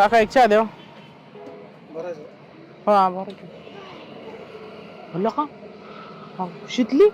काका एक चहा देव. हा बरं म्हणलं का? हा, शितली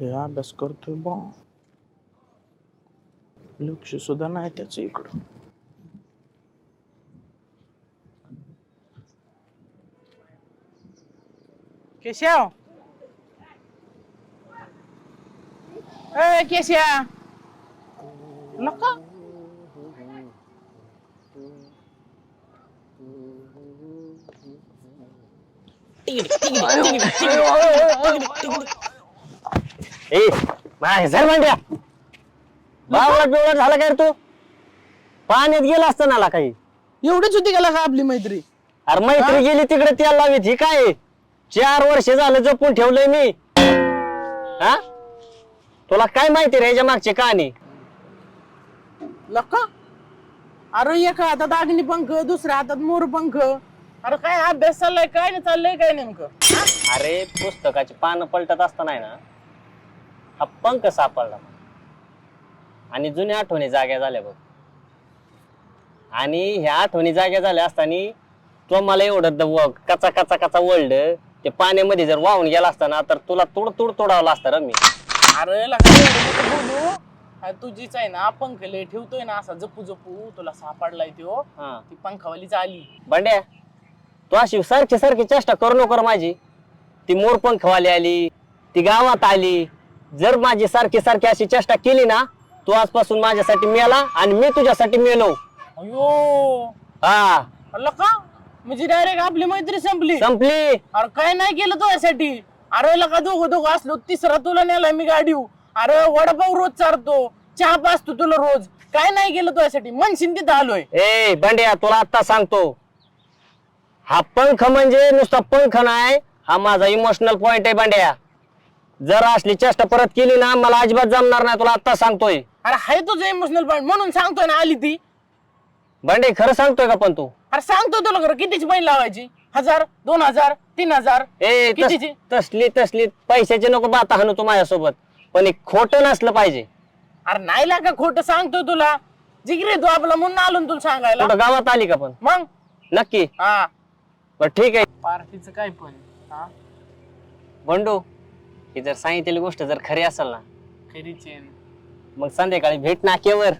लय अभ्यास करतोय बा लक्ष सुद्धा नाही त्याच इकडं केशव अ केशया नका ए माझ्या सर म्हणत्या बावळा पिवळा झाला काय रे तू? पाण्यात गेला असता नाला काही. एवढीच होती गेला का आपली मैत्री? अरे मैत्री गेली तिकडे त्याला लावीत ही काय? चार वर्ष झालं जपून ठेवलंय मी. हा? तुला काय माहिती रे ह्याच्या मागची कहाणी? लका? अरे एका हातात अग्निपंख दुसऱ्या हातात मोरपंख. अरे काय अभ्यास चाललाय काय नाही चाललंय काय नेमकं? अरे पुस्तकाची पानं पलटत असताना ना हा पंख सापडला आणि जुन्या आठवणी जाग्या झाल्या बघ. आणि ह्या आठवणी जाग्या झाल्या असताना तो मला एवढं व- कचा कचा कचा वळड ते पाण्यामध्ये जर वाहून गेला असता ना तर तुला तुड तुड तोडावला असता रे मी. अरे लका एवढं नको बोलू. अरे तुझीच आहे ना पंख लय ठेवतोय ना असा जपू जपू तुला सापडलाय तो हा. ती पंखावालीच आली. बंड्या तू अशी सारखी सारखी चेष्टा करू नको माझी. ती मोरपंखवाली आली ती गावात आली. जर माझी सारखी सारखी अशी चेष्टा केली ना तू आजपासून माझ्यासाठी मेला आणि मी तुझ्यासाठी मेलो. अयो. हा. लका म्हणजे डायरेक्ट आपली मैत्री संपली. संपली. अरे काय नाही केलं तो यासाठी अरे लका दोघं दोघं असलो तिसरा तुला नेलाय मी गाडीव. अरे वडापाव रोज चारतो चहा पाचतो तुला रोज. काय नाही केलं तो यासाठी मनशीन तिथं आलोय. ए बंड्या तुला आता सांगतो. हा पंख म्हणजे नुसता पंख नाही हा माझा इमोशनल पॉइंट आहे बंड्या जर असली चेष्टा परत केली ना मला अजिबात जमणार नाही तुला आता सांगतोय. अरे हाय तुझं इमोशनल पॉईंट म्हणून सांगतोय ना आली ती. बंडे खरं सांगतोय का पण तू? अरे सांगतो तुला खरं कितीची बहीण लावायची? हजार दोन हजार तीन हजार ए तस- कितीची? तसली तसली पैशाची नको बाता हाणू तू माझ्यासोबत. पण एक खोटं नसलं पाहिजे. अरे नाही लागा खोटं सांगतो तुला. जिगरे तू आपला म्हणून आलो ना तुला सांगायला. कुठं गावात आली का पण? मग? नक्की. हा. बर ठीक आहे. पार्टीचं काय पण हा? बंडू ही जर सांगितलेली गोष्ट जर खरी असेल ना खरीच आहे. मग संध्याकाळी भेट नाक्यावर.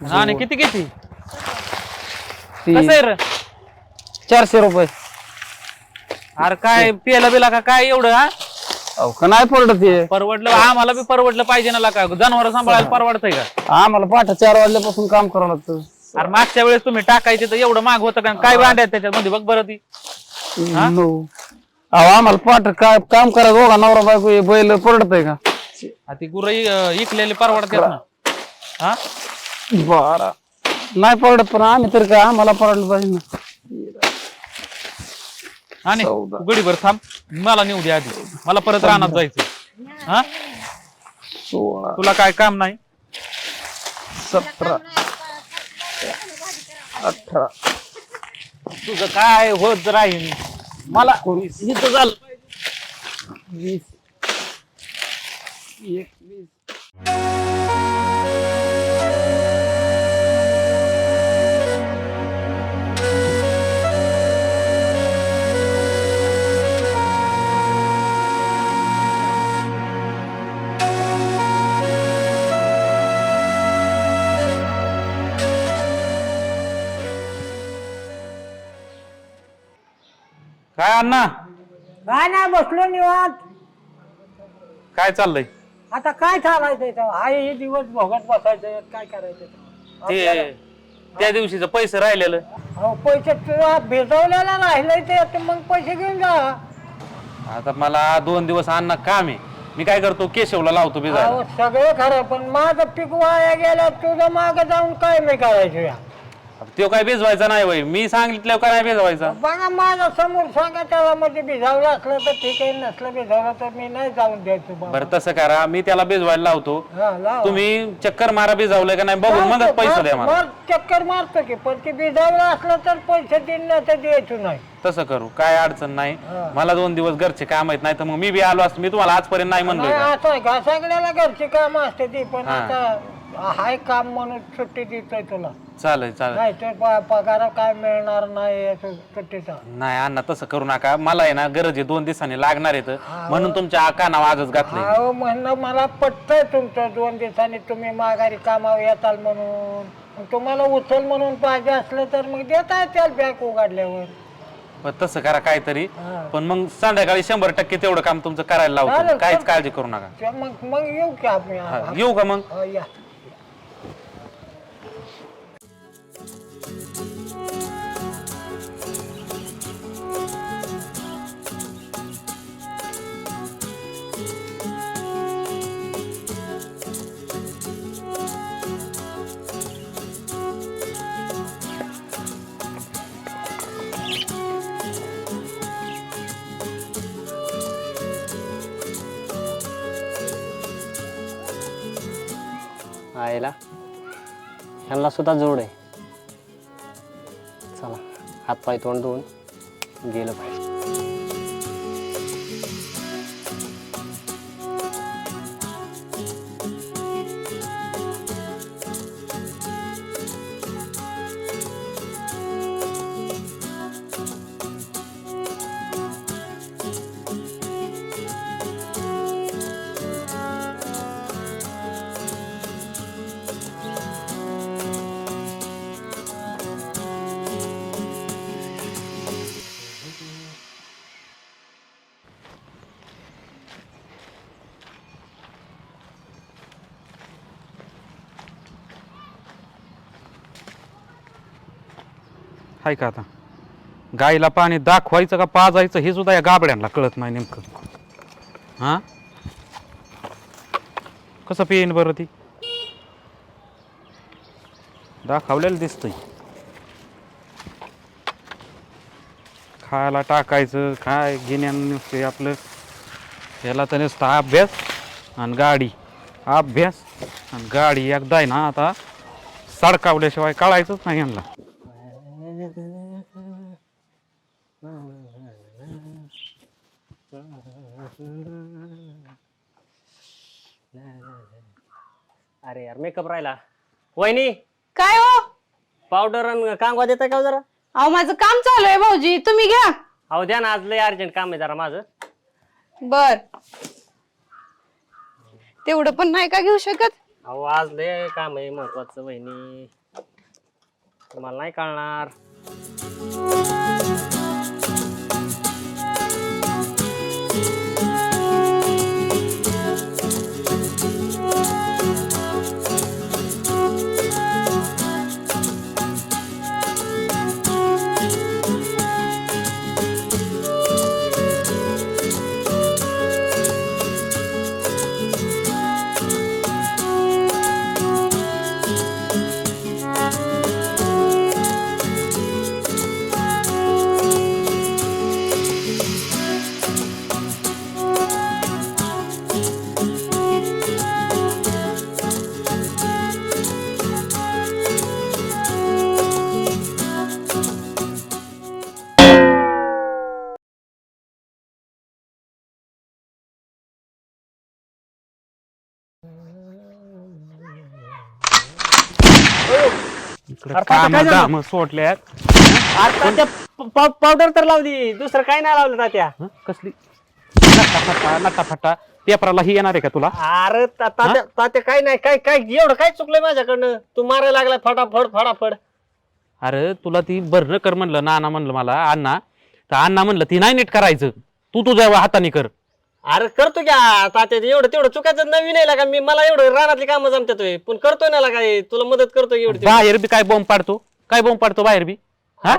आणि किती किती ती कसं आहे रे? चारशे रुपये. अरे काय पेला बिला का काय एवढं हा? अहो का नाही पडत ते? परवडलं आम्हाला बी परवडलं पाहिजे ना का जनावर सांभाळायला परवडतंय का? आम्हाला पाठ चार वाजल्यापासून काम करावं लागतं. अरे मागच्या वेळेस तुम्ही टाकायचे तर एवढं माग होतं का? काय भांड्यात त्याच्यामध्ये? बघ बरं ती. नो. अहो आम्हाला पाठ काय काम करायचं बघा नवरा बायको हे बैल पडत आहे का? आ ती गुरं इ- इकलेली परवडतात ना. हा? बारा. नाही पडत पण आम्ही तर काय आम्हाला पडलं पाहिजे ना. आणि चौदा. गडीभर थांब मला नेऊ दे आधी. मला परत रानात जायचं हा? सोळा. तुला काय काम नाही? सतरा. अठरा. तुझं काय होत राहील मला इथं झालं. वीस. एकवीस. अण्णा. काय नाही बसलो निवांत. काय चाललंय? आता काय चालायचं इथं हाय हे दिवस भोगत बसायचं काय करायचं? ते त्या दिवशीचं पैसे राहिलेलं. अहो पैसे तुला भेजवलेला राहिलंय ते आता मग पैसे घेऊन जा. आता मला दोन दिवस अण्णा काम आहे. मी काय करतो केशवला लावतो अहो सगळं खरं पण माझं पीक वाया गेलं तुझं माग जाऊन काय मी करायचं या? तो काय भिजवायचा नाही बाई. मी सांगितल्यावर काय नाही भिजवायचा? बघा माझा समोर सांगा त्याला म्हणजे भिजावलं असलं तर ठीक आहे नसलं भिजावलं तर मी नाही जाऊन द्यायचो बाबा. बरं तसं करा. मी त्याला भिजवायला लावतो. हा, लावा. तुम्ही चक्कर मारा भिजवलंय का नाही बघून मगच पैसे द्या मला. चक्कर मारतो की पण ते भिजावलं असलं तर पैसे देईन नाही तर द्यायचो नाही. तसं करू. काय अडचण नाही. मला दोन दिवस घरचे काम आहेत नाही तर मग मी बी आलो असतो. मी तुम्हाला आजपर्यंत नाही म्हणलोय नाही का? असं आहे का? सगळ्याला घरची काम असते ती पण हा. आता हाय काम म्हणून सुट्टी देतोय तुला. चालेल चालेल. नाही तर प- पगार काय मिळणार नाही सुट्टीचा. नाही अण्णा तसं करू नका. मला आहे ना गरज आहे दोन दिवसांनी लागणार आहेत म्हणून तुमच्या कानावर आजच घातलंय. अहो म्हणणं मला पटतंय तुमचं. दोन दिवसांनी तुम्ही माघारी कामावर येताल म्हणून. मग तुम्हाला उचल म्हणून पाहिजे असलं तर मग देता येतील बँक उघडल्यावर. पण तसं करा काहीतरी. हा. पण मग संध्याकाळी शंभर टक्के तेवढं काम तुमचं करायला लावतो. चालेल, काहीच. काळजी करू नका. ते मग मग येऊ की हा, येऊ का मग? हा, या. आईला ह्यांना सुद्धा जोड आहे. चला हातपाय तोंड धुवून गेलं पाहिजे. हाय का आता? गाईला पाणी दाखवायचं का पाजायचं हे सुद्धा या गाबड्यांना कळत नाही नेमकं. हा? कसं पेन बरं ती? दाखवलेलं दिसतंय. खायला टाकायचं काय घेण्या नुसते आपलं. याला तर नुसता अभ्यास आणि गाडी. अभ्यास आणि गाडी एकदा आहे ना आता सडकावल्याशिवाय कळायचंच नाही यांना. यार मेकअप राहिला. वहिनी काय हो? पावडर आणि कांगवा देताय का हो जरा? अहो माझं काम चालू आहे भाऊजी तुम्ही घ्या. अहो द्या ना आज लय अर्जंट काम आहे जरा माझं. बर. तेवढं पण नाही का घेऊ शकत? अहो आज लय काम आहे महत्वाचं वहिनी. मला नाही कळणार. काम पावडर तर लावली दुसरं काय नाही लावलं तात्या. हं? कसली? नटाफटा नटाफटा पेपराला ही येणार आहे का तुला? अरे ता- तात्या तात्या काय नाही काय काय एवढं काय चुकलंय माझ्याकडनं? तू मारायला लागला फटाफट फटाफट. अरे तुला ती बरं कर म्हणलं नाना म्हणलं मला अण्णा. तर अण्णा म्हणलं ती नाही नीट करायचं. तू तुझ्या हाताने कर. अरे करतो क्या तात्या एवढं तेवढं चुकायचं नवीन आहे का? मी मला एवढं रानातली कामं जमतात पण करतोय ना काय? तुला मदत करतो एवढी तेवढी. बाहेर बी काय बॉम्ब पाडतो? काय बॉम्ब पाडतो बाहेर बी? हा?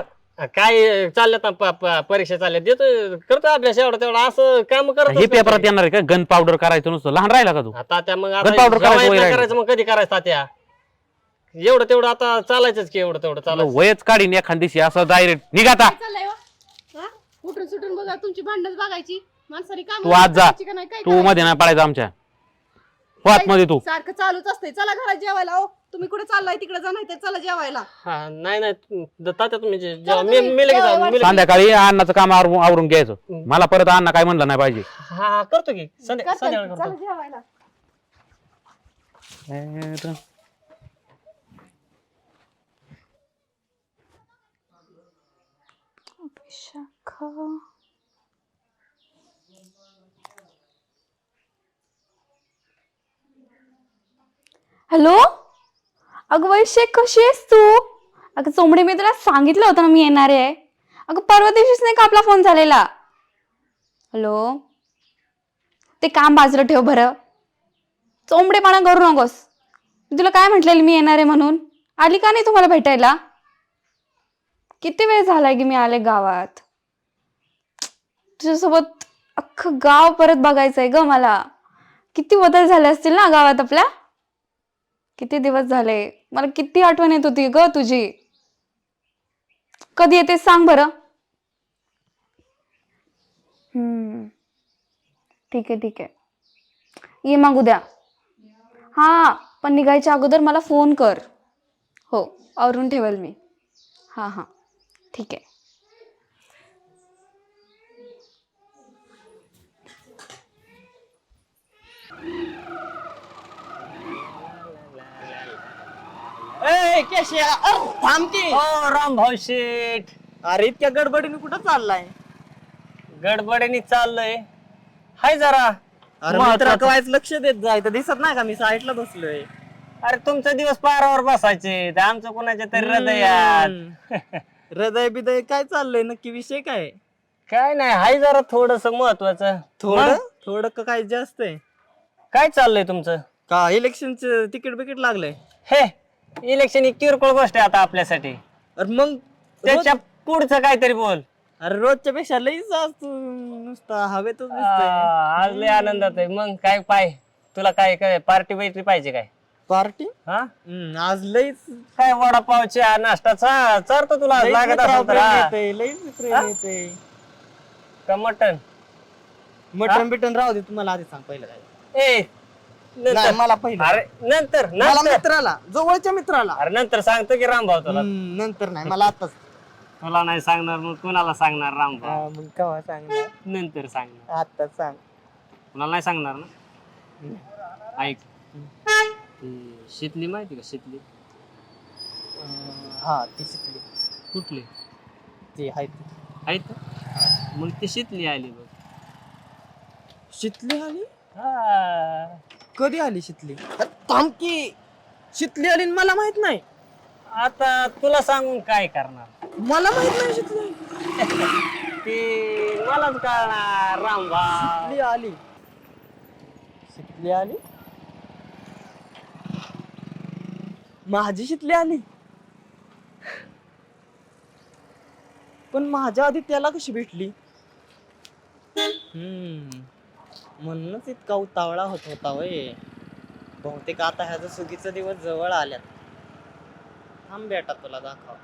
काय चालल्यात ना प- प- परीक्षा चालल्यात? देतो करतो अभ्यास एवढा तेवढा. असं काम करत हे पेपरात येणार आहे का? गन पावडर करायचं नुसतं. लहान राहिला का तू? मग आता करायचं जेव्हा वय येतं राहिलं. करायचं मग कधी करायचं तात्या? एवढं तेवढं आता चालायचंच की एवढं तेवढं चालायचं. वयच काढीन एखाद दिवशी. असं डायरेक्ट निघाता चाललंय हो? हा? उठून सुटून बघा तुमची भांडण बघायची. माणसाने काम तू आज जा. तू मध्ये नाही पडायचं आमच्या. वात मध्ये तू. सारखं चालूच असते चला घरात जेवायला हो. तुम्ही कुठे चाललाय? तिकडे जा नाही तर चला जेवायला. हा नाही नाही. तू- तात्या तुम्ही जे- जेव्हा मी मी लगेच आलो, मी लगेच- संध्याकाळी अन्नाचं काम आवरून आवरून घ्यायचं. मला परत अण्णा काय म्हणलं नाही पाहिजे. हा हा, करतो की. संध्या- संध्याकाळी करतो. चला जेवायला हॅलो? अगं वैशे कशी आहेस तू? अगं चोंबडे मी तुला सांगितलं होतं ना मी येणार आहे. अगं परवा दिवशीच नाही का आपला फोन झालेला? हॅलो? ते काम बाजूला ठेव बरं. चोंबडेपणा करू नकोस. मी तुला काय म्हटलेलं मी येणार आहे म्हणून? आली का नाही तुम्हाला भेटायला? किती वेळ झालाय की मी आले गावात? तुझ्यासोबत अख्खं गाव परत बघायचंय ग मला. किती बदल झाले असतील ना गावात आपल्या? किती दिवस झाले? मला किती आठवण येत होती ग तुझी. कधी येते सांग बरं. हम्म. ठीक आहे ठीक आहे. ये मग उद्या. हा पण निघायच्या अगोदर मला फोन कर. हो आवरून ठेवेल मी. हां हां. ठीक आहे. हो राम भाऊ शेठ. अरे इतक्या गडबडीने कुठं चाललाय? गडबडीने चाललंय. हाय जरा. अरे महत्वाचं. लक्ष देत जाय तर दिसत नाही का? मी साईडला बसलोय. अरे तुमचा दिवस पारावर बसायचे. आमचं कोणाच्या तरी हृदयात. हृदय बिदय काय चाललंय? नक्की विषय काय? काय नाही हाय जरा थोडस महत्वाचं. थोडं? मग? थोडं का काय जास्त आहे? काय चाललंय तुमचं? का इलेक्शनचं तिकीट बिकीट लागलंय? हे इलेक्शन ही किरकोळ गोष्ट आहे आता आपल्यासाठी? अरे मग त्याच्या पुढचं काहीतरी बोल. अरे रोजच्या पेक्षा लईच असतो नुसता हवेतच दिसतोय. आ, आज लय आनंदात आहे. मग काय पाय? तुला काय काय पार्टी बिर्टी पाहिजे काय? पार्टी? हा? आज लईच काय वडापावच्या नाश्ताचा? चारतो तुला आज लईच लागत मित्रावर असेल तर प्रेम हा. येतंय, लईच प्रेम येतंय. का मटन मटण बिटन राहू दे तुम्हाला आधी सांग पहिलं काय. ए नंतर. मला पहिलं. अरे नंतर मला नंतर. मित्राला जवळच्या मित्राला. अरे नंतर सांगतो की रामभाऊ तुला. हम्म, नंतर नाही मला आताच. तुला नाही सांगणार मग कुणाला सांगणार रामभाऊ? हा, मग केव्हा सांगणार? नंतर सांगणार. आताच सांग. कुणाला नाही सांगणार ना? ऐक. ती शितली माहिती का शितली? अं, हा ती शिकली कुठली? ती आहे ती. मग ती शितली आली बघ. शितली आली? हा. कधी आली शितली? थांब की. शितली आली मला माहीत नाही. आता तुला सांगून काय करणार? मला माहीत नाही ती मलाच कळणार रामबा शिकली आली. शिकली आली? माझी शिकली आली. पण माझ्या आधी त्याला कशी भेटली? हम्म. म्हणूनच इतका उतावळा होत होता वय बहुतेक आता ह्याचा सुगीचा दिवस जवळ आल्यात. थांब बेटा तुला दाखव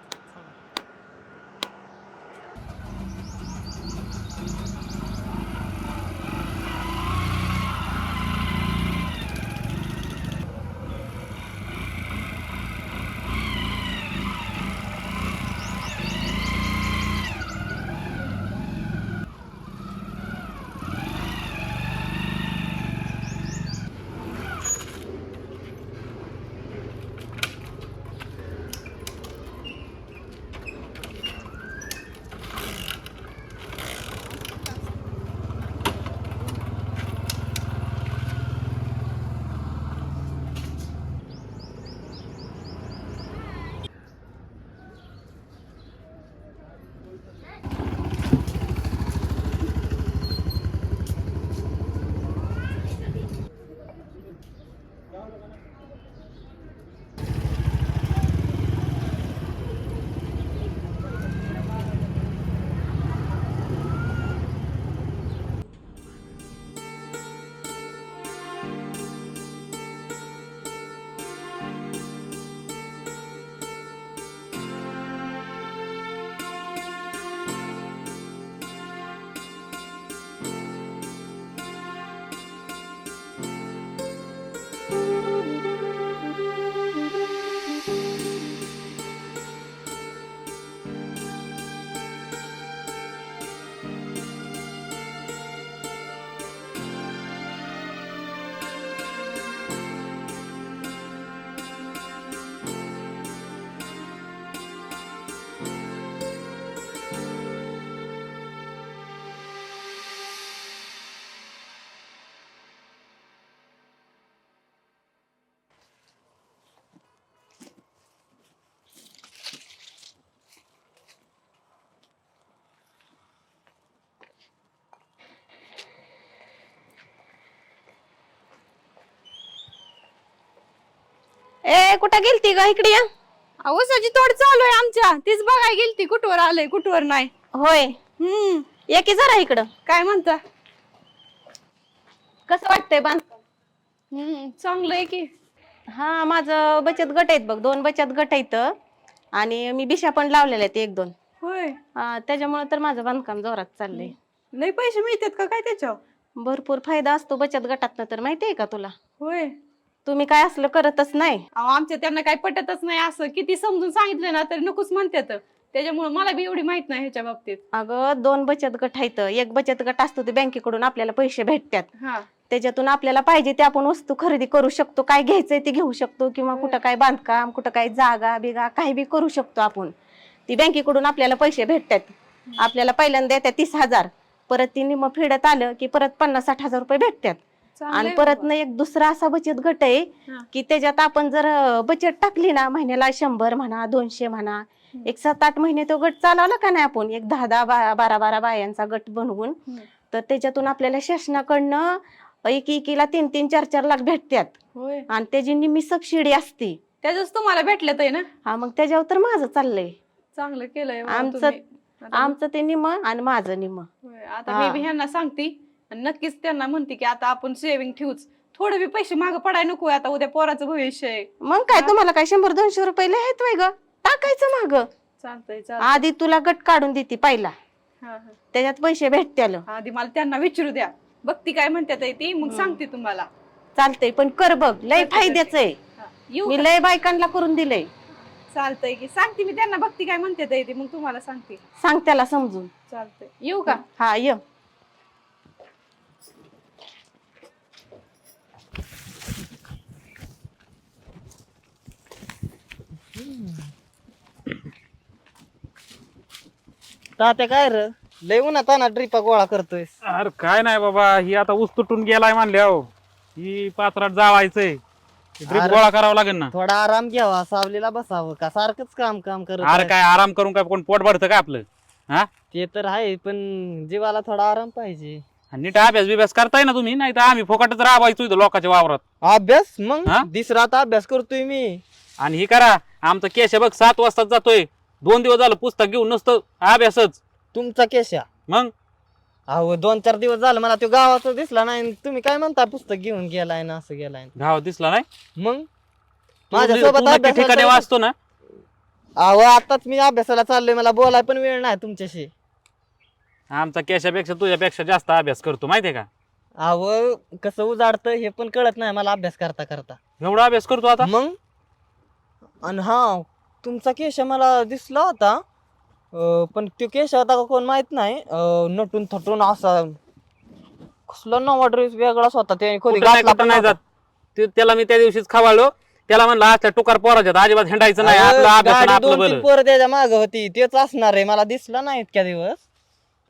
ए कुठं गेलती ग इकडे या. ऊसाची तोड चालू आहे आमच्या. तीच बघाय गेलती कुठवर आलंय कुठवर नाही. होय. हम्म. ये की जरा इकडं. काय म्हणता? कसं वाटतंय बांध? हम्म चांगलं आहे की. हा माझं बचत गट आहेत बघ दोन बचत गट आहेत. आणि मी बिशा पण लावलेल्या आहेत एक दोन. होय. त्याच्यामुळे तर माझं बांधकाम जोरात चाललंय. लय पैसे मिळतात का काय त्याच्यावर? भरपूर फायदा असतो बचत गटातनं तर माहितीये का तुला? होय. तुम्ही काय असलं करतच नाही. अहो आमच्या त्यांना काही पटतच नाही. असं किती समजून सांगितलं ना तरी नकोच म्हणतात. त्याच्यामुळे मला बी एवढी माहीत नाही ह्याच्या बाबतीत. अगं दोन बचत गट आहेत. एक बचत गट असतो ते बँकेकडून आपल्याला पैसे भेटतात. हा. त्याच्यातून आपल्याला पाहिजे ते आपण वस्तू खरेदी करू शकतो. काय घ्यायचंय ते घेऊ शकतो किंवा कुठं काय बांधकाम कुठं काय जागा बिगा काही बी करू शकतो आपण. ती बँकेकडून आपल्याला पैसे भेटतात. आपल्याला पहिल्यांदा येतात तीस हजार. परत ती निम फेडत आलं की परत पन्नास साठ हजार रुपये भेटतात. आणि परत. ना एक दुसरा असा बचत गट आहे. की त्याच्यात आपण जर बचत टाकली ना महिन्याला शंभर म्हणा दोनशे म्हणा एक सात आठ महिने तो गट चालवला का नाही आपण? एक दहा दहा बारा बारा बायांचा गट बनवून. तर त्याच्यातून आपल्याला शासनाकडनं एक एकीला तीन तीन चार चार लाख भेटतात आणि त्याची निम्मी सबसिडी असते. त्याच्याच तुम्हाला भेटलं आहे ना? हा मग त्याच्यावर तर माझं चाललंय. चांगलं केलंय आमचं आमचं ते निम आणि माझं निम आता. मी ह्यांना सांगते आणि नक्कीच त्यांना म्हणते की आता आपण सेव्हिंग ठेवूच. थोडे बी पैसे मागे पडायला नको आता उद्या पोराचं भविष्य आहे. मग काय तुम्हाला काय शंभर दोनशे रुपये आहेत वय ग? टाकायचं माग. चालतंय चालतंय. आधी तुला गट काढून देते पहिला. हा, हा. त्याच्यात पैसे भेटत्याल आधी मला त्यांना विचारू द्या. बघती काय म्हणतात आहे ती मग सांगते तुम्हाला. चालतंय पण कर बघ लय फायद्याचं आहे. हा. येऊ मी? लय बायकांना करून दिलंय. चालतंय की सांगते मी त्यांना बघती काय म्हणतात आहे ती मग तुम्हाला सांगते. सांग त्याला समजून. चालतंय. येऊ का? हा ये. तात्या काय र? लय उन्हात ना ट्रिपा गोळा करतोय. अरे काय नाही बाबा ही आता ऊस तुटून गेलाय म्हणले हो. ही पाचराट जाळायचंय. ड्रीप गोळा करावा लागेल ना. थोडा आराम घ्यावा सावलीला बसावं. का सारखंच काम काम करत अरे आहे. काय आराम करून काय कोण पोट भरतं काय आपलं? हा? ते तर आहे पण जीवाला थोडा आराम पाहिजे. आणि नीट अभ्यास बिभ्यास करताय ना तुम्ही? नाही तर आम्ही फोकाटच राबायचो इथं लोकांच्या वावरात. अभ्यास? मग हा? दिसरात अभ्यास करतोय मी. आणि ही करा आमचा केश बघ सात वाजता जातोय. दोन दिवस झालं पुस्तक घेऊन नसतं अभ्यासच. तुमचा केशा मग? अहो दोन चार दिवस झालं मला तो गावाचा दिसला नाही. आणि तुम्ही काय म्हणता पुस्तक घेऊन गेलाय ना असं गेलाय? गाव दिसला नाही? मग? तू- माझ्यासोबत नक्की ठिकाणी वाचतो ना? अहो आताच मी अभ्यासाला चाललोय मला बोलाय पण वेळ नाही तुमच्याशी. आमचा केशापेक्षा तुझ्यापेक्षा जास्त अभ्यास करतो माहितीये का? अहो कसं उजाडतं हे पण कळत नाही मला अभ्यास करता करता एवढा अभ्यास करतो आता? मग? आणि हा तुमचा केश मला दिसला होता. अं, पण तो केश होता का कोण माहीत नाही. अं, नटून थटून असा कसला नवा ड्रेस वेगळाच होता. कुठं नाही घातला कुठं पण नाही नव्हता. जात. ते- त्याला मी त्या दिवशीच खवाळलो. त्याला म्हणलं आज टुकार पोराच्यात अजिबात हिंडायचं नाही. अहो, आपला अभ्यास आणि गाडी आपलं दोन तीन बरं. पोरं त्याच्या माग होती. तेच असणार आहे. मला दिसला नाही इतक्या दिवस.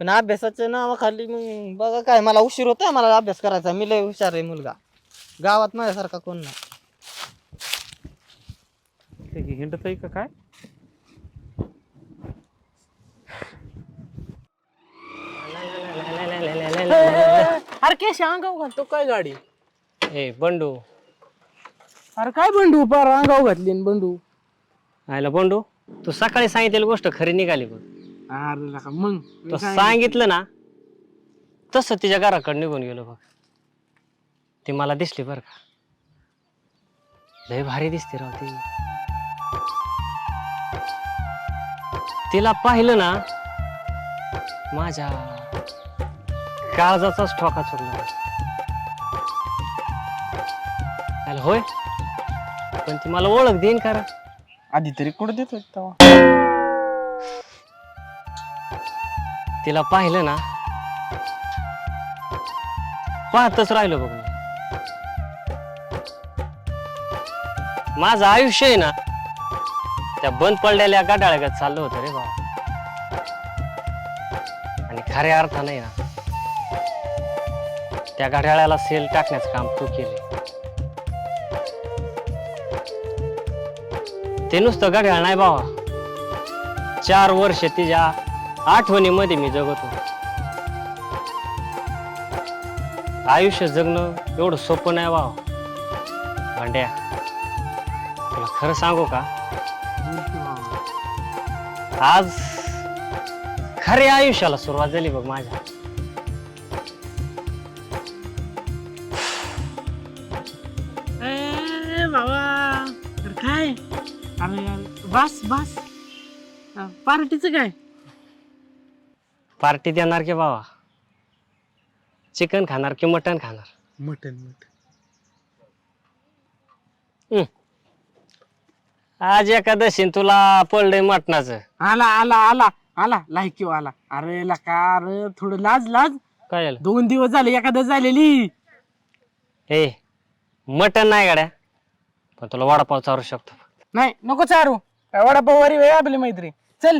पण अभ्यासाच्या नावाखाली मग बघा काय मला उशीर होता मला अभ्यास करायचा. मी लय हुशार आहे मुलगा. गावात माझ्यासारखा कोण नाही. हिंडत आहे का काय? अरे केश अंगाव घालतो काय गाडी? ए बंडू. अरे काय बंडू? पार अंगाव घातली न बंडू. आयला बंडू तू सकाळी सांगितलेली गोष्ट खरी निघाली बघ. अरे मग तू सांगितलं ना तसं तिच्या घराकडे निघून गेलो बघ. ती मला दिसली बरं का. लय भारी दिसते राव ती. तिला पाहिलं ना माझ्या काळजाचाच ठोका चुकला होय पण ती मला ओळख देईन का रे? आधी तरी कुठं देतो तेव्हा? तिला पाहिलं ना पाहतच राहिलो बघ मी. माझं आयुष्य आहे ना त्या बंद पडलेल्या गाडाळ्यात चाललं होतं रे भाऊ आणि खऱ्या अर्थाने ना त्या घड्याळाला सेल टाकण्याचं काम तू केले ते नुसतं घड्याळ नाही बाबा. चार वर्ष तिच्या आठवणीमध्ये मी जगत होतो. आयुष्य जगणं एवढं सोपं नाही बाबा. भांड्या तुला खरं सांगू का? आज खऱ्या आयुष्याला सुरुवात झाली बघ माझ्या. ए बाबा अरे काय? अरे यार, बस. बस पार्टीचं काय? पार्टी देणार की बाबा? चिकन खाणार की मटन खाणार? Mutton mutton. आज एकादशी तुला पडलंय मटणाचं. आला आला आला आला. लायकीव आला. अरे लका अरे थोडं लाज लाज. काय झालं? दोन दिवस झाले एखादं झालेली. हे मटन नाही गाड्या. पण तुला वडापाव चारू शकतो. नाही नको चारू. काय वडापाव वारी वेळ आपली मैत्री. चल.